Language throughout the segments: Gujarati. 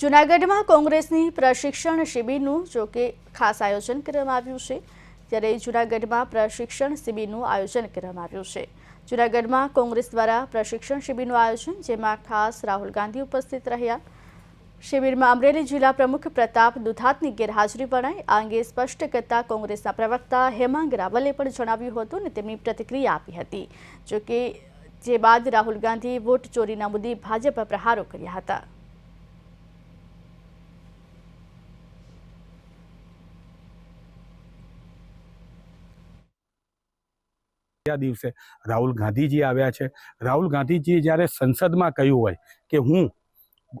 જૂનાગઢમાં કોંગ્રેસની પ્રશિક્ષણ શિબિરનું જોકે ખાસ આયોજન કરવામાં આવ્યું છે, ત્યારે જૂનાગઢમાં પ્રશિક્ષણ શિબિરનું આયોજન કરવામાં આવ્યું છે. જૂનાગઢમાં કોંગ્રેસ દ્વારા પ્રશિક્ષણ શિબિરનું આયોજન, જેમાં ખાસ રાહુલ ગાંધી ઉપસ્થિત રહ્યા. શિબિરમાં અમરેલી જિલ્લા પ્રમુખ પ્રતાપ દુધાતની ગેરહાજરી પડાઈ આ અંગે સ્પષ્ટ કરતા કોંગ્રેસના પ્રવક્તા હેમાંગ રાવલે પણ જણાવ્યું હતું અને તેમની પ્રતિક્રિયા આપી હતી જોકે જે બાદ રાહુલ ગાંધીએ વોટ ચોરીના મુદ્દે ભાજપ પ્રહારો કર્યા હતા. આ દિવસે? રાહુલ ગાંધીજી આવ્યા છે. રાહુલ ગાંધીજીએ જ્યારે સંસદમાં કહ્યું હોય કે હું,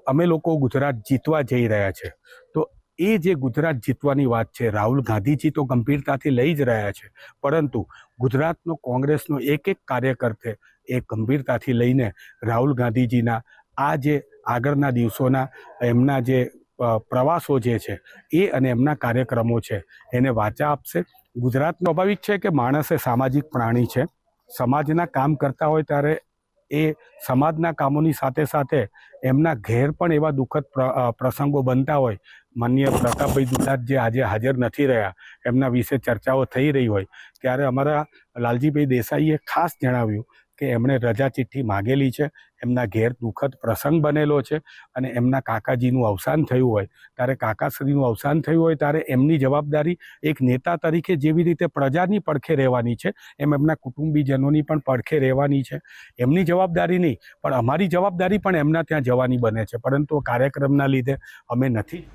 અમે લોકો ગુજરાત જીતવા જઈ રહ્યા છે, તો એ જે ગુજરાત જીતવાની વાત છે, રાહુલ ગાંધીજી તો ગંભીરતાથી લઈ જ રહ્યા છે, પરંતુ ગુજરાતનો કોંગ્રેસનો એક એક કાર્યકર્તે એ ગંભીરતાથી લઈને રાહુલ ગાંધીજીના આ જે આગળના દિવસોના, એમના જે પ્રવાસો જે છે, એ અને એમના કાર્યક્રમો છે, એને વાચા આપશે. ગુજરાત સ્વાભાવિક છે કે માણસ એ સામાજિક પ્રાણી છે. સમાજના કામ કરતા હોય ત્યારે એ સમાજના કામોની સાથે સાથે એમના ઘેર પણ એવા દુઃખદ પ્રસંગો બનતા હોય. માન્ય પ્રતાપભાઈ દુલાત જે આજે હાજર નથી રહ્યા, એમના વિશે ચર્ચાઓ થઈ રહી હોય, ત્યારે અમારા લાલજીભાઈ દેસાઈએ ખાસ જણાવ્યું કે એમણે રજા ચિઠ્ઠી માગેલી છે, એમના ઘેર દુઃખદ પ્રસંગ બનેલો છે અને એમના કાકાજીનું અવસાન થયું હોય. ત્યારે કાકાશ્રીનું અવસાન થયું હોય ત્યારે એમની જવાબદારી એક નેતા તરીકે જેવી રીતે પ્રજાની પડખે રહેવાની છે, એમ એમના કુટુંબીજનોની પણ પડખે રહેવાની છે. એમની જવાબદારી નહીં, પણ અમારી જવાબદારી પણ એમના ત્યાં જવાની બને છે. પરંતુ કાર્યક્રમના લીધે અમે નથી